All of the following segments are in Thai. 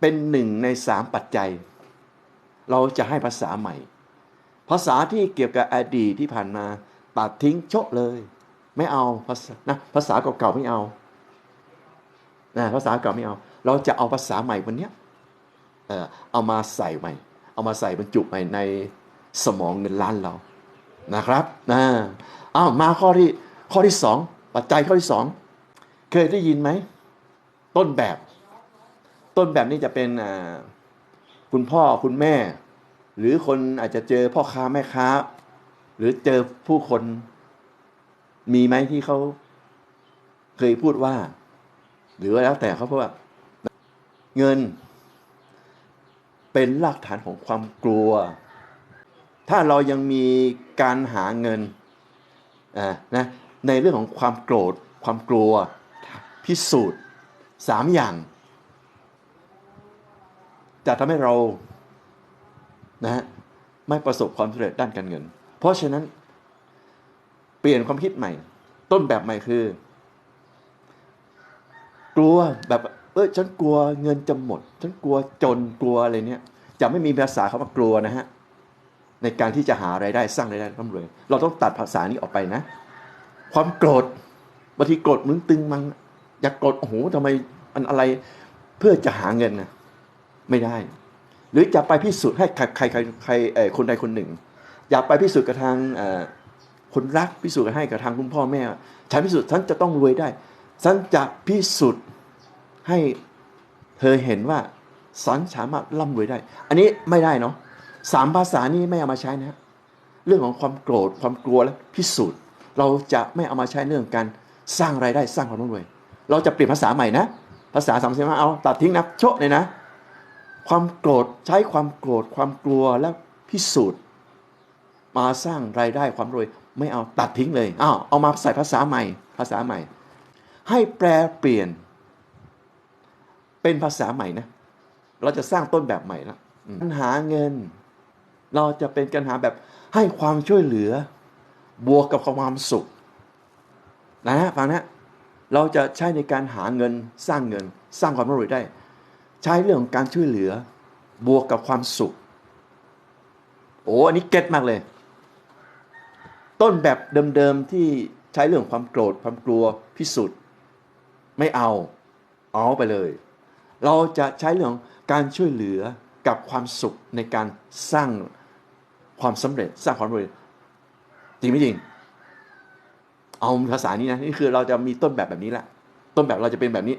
เป็นหนึ่งในสามปัจจัย เราจะให้ภาษาใหม่ ภาษาที่เกี่ยวกับอดีตที่ผ่านมาตัดทิ้งโชะเลย ไม่เอาภาษานะภาษาเก่าๆไม่เอานะภาษาเก่าไม่เอา เราจะเอาภาษาใหม่วันนี้เออเอามาใส่ใหม่ เอามาใส่บรรจุใหม่ในสมองเงินล้านเรานะครับนะอ้าวมาข้อที่ข้อที่สองปัจจัยข้อที่สองเคยได้ยินไหมต้นแบบ ต้นแบบนี้จะเป็นคุณพ่อคุณแม่ หรือคนอาจจะเจอพ่อค้าแม่ค้า หรือเจอผู้คน มีไหมที่เขาเคยพูดว่า หรือว่าแล้วแต่เขาพูดว่า เงิน เป็นรากฐานของความกลัว ถ้าเรายังมีการหาเงินนะในเรื่องของความโกรธความกลัว พิสูจน์สามอย่าง จะทำให้เรานะฮะไม่ประสบความสำเร็จด้านการเงิน เพราะฉะนั้น เปลี่ยนความคิดใหม่ ต้นแบบใหม่คือ กลัวแบบเออฉันกลัวเงินจะหมด ฉันกลัวจนกลัวอะไรเนี่ย จะไม่มีภาษาคำว่ากลัวนะฮะในการที่จะหาไรายได้สร้างไรายได้ร่ำรวยเราต้องตัดภาษานี้ออกไปนะ ความโกรธบางทีโกรธมึงตึงมันอยากโกรธโอ้โหทำไมมันอะไรเพื่อจะหาเงินนะ ไม่ได้ หรือจะไปพิสูจน์ให้ใครใครใครใครคนใดคนหนึ่ง อยากไปพิสูจน์กับทางคนรักพิสูจน์ให้กับทางคุณพ่อแม่ฉันพิสูจน์ฉันจะต้องรวยได้ฉันจะพิสูจน์ให้เธอเห็นว่าฉันสามารถร่ำรวยได้ อันนี้ไม่ได้เนาะสามภาษานี้ไม่เอามาใช้นะเรื่องของความโกรธความกลัวและพิสูจน์ เราจะไม่เอามาใช้เรื่องการสร้างรายได้สร้างความร่ำรวย เราจะเปลี่ยนภาษาใหม่นะ ภาษาสามสิบห้าเอาตัดทิ้งนะโชะเลยนะ ความโกรธใช้ความโกรธความกลัวและพิสูจน์ มาสร้างรายได้ความรวยไม่เอาตัดทิ้งเลยอ้าวเอามาใส่ภาษาใหม่ ภาษาใหม่ ให้แปลเปลี่ยน เป็นภาษาใหม่นะ เราจะสร้างต้นแบบใหม่ละปัญหาเงิน เราจะเป็นการหาแบบให้ความช่วยเหลือ บวกกับความสุขนะฮะฟังนะเราจะใช้ในการหาเงินสร้างเงิน สร้างความร่ำรวยได้ ใช้เรื่องของการช่วยเหลือ บวกกับความสุข โอ้อันนี้เก็ตมากเลย ต้นแบบเดิมๆที่ใช้เรื่องความโกรธความกลัวพิสูจน์ไม่เอาเอาไปเลย เราจะใช้เรื่องการช่วยเหลือกับความสุขในการสร้างความสำเร็จสร้างความรวยจริงไม่จริง เอาภาษานี้นะนี่คือเราจะมีต้นแบบแบบนี้แหละต้นแบบเราจะเป็นแบบนี้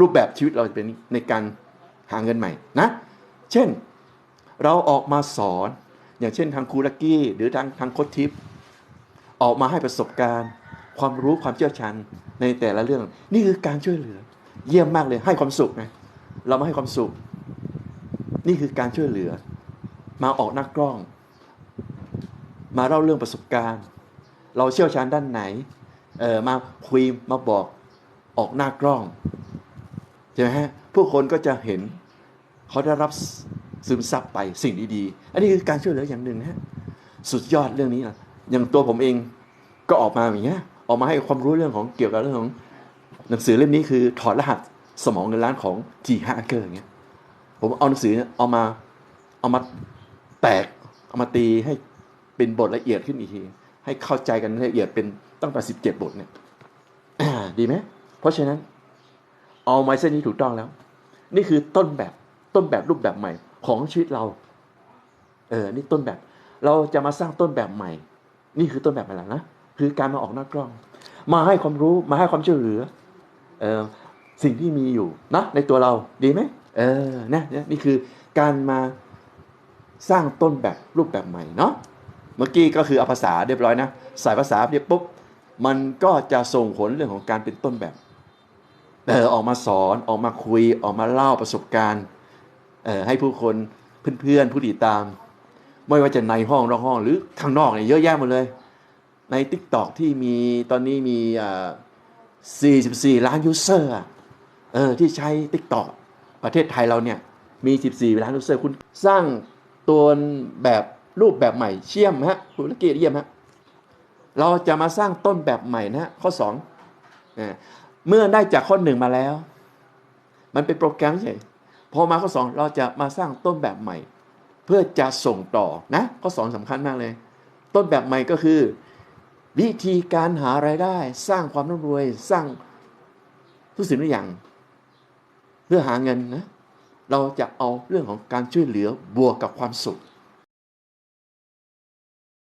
รูปแบบชีวิตเราจะเป็นในการ หาเงินใหม่นะ เช่นเราออกมาสอนอย่างเช่นทางครูลักกี้หรือทางทางโคชทิปออกมาให้ประสบการณ์ ความรู้ความเชี่ยวชาญในแต่ละเรื่อง นี่คือการช่วยเหลือ เยี่ยมมากเลยให้ความสุขไงเรามาให้ความสุข นี่คือการช่วยเหลือ มาออกหน้ากล้อง มาเล่าเรื่องประสบการณ์ เราเชี่ยวชาญด้านไหนเออมาคุยมาบอกออกหน้ากล้องใช่ไหมฮะผู้คนก็จะเห็น เขาได้รับซึมซับไปสิ่งดีๆ อันนี้คือการช่วยเหลืออย่างหนึ่งนะฮะสุดยอดเรื่องนี้นะอย่างตัวผมเองก็ออกมาอย่างเงี้ยออกมาให้ความรู้เรื่องของเกี่ยวกับเรื่องของหนังสือเล่มนี้คือถอดรหัสสมองเงินล้านของจีฮาเกอร์อย่างเงี้ยผมเอาหนังสือเอามาเอามาแตกเอามาตีให้เป็นบทละเอียดขึ้นอีกที ให้เข้าใจกันละเอียดเป็นตั้งแต่สิบเจ็ดบทเนี่ยดีไหมเพราะฉะนั้น เอาไมเส้นนี้ถูกต้องแล้ว นี่คือต้นแบบ ต้นแบบรูปแบบใหม่ของชีวิตเรา เออ นี่ต้นแบบ เราจะมาสร้างต้นแบบใหม่ นี่คือต้นแบบอะไรนะ คือการมาออกหน้ากล้อง มาให้ความรู้ มาให้ความช่วยเหลือ เออสิ่งที่มีอยู่นะในตัวเรา ดีไหม เออนะนี่คือการมาสร้างต้นแบบรูปแบบใหม่เนาะ เมื่อกี้ก็คือเอาภาษาเรียบร้อยนะ ใส่ภาษาเรียบปุ๊บ มันก็จะส่งผลเรื่องของการเป็นต้นแบบ เออ ออกมาสอน ออกมาคุย ออกมาเล่าประสบการณ์ ให้ผู้คนเพื่อนๆผู้ติดตาม ไม่ว่าจะในห้องนอกห้องหรือข้างนอกเนี่ยเยอะแยะหมดเลย ใน t ิ k t o k ที่มีตอนนี้มีอ่า44 ล้านยูเซอร์เออที่ใช้ t ิ k t o k ประเทศไทยเราเนี่ยมี 14 ล้านยูเซอร์คุณสร้างตัวแบบรูปแบบใหม่เชี่ยมฮะคุณละเกียรเยี่ยมฮะเราจะมาสร้างต้นแบบใหม่นะฮะข้อ2เมื่อได้จากข้อหนึ่งมาแล้ว มันเป็นโปรแกรมใช่ พอมาข้อสองเราจะมาสร้างต้นแบบใหม่ เพื่อจะส่งต่อนะข้อสองสำคัญมากเลย ต้นแบบใหม่ก็คือ วิธีการหารายได้ สร้างความร่ำรวยสร้างทุกสิ่งทุกอย่าง เพื่อหาเงินนะเราจะเอาเรื่องของการช่วยเหลือบวกกับความสุข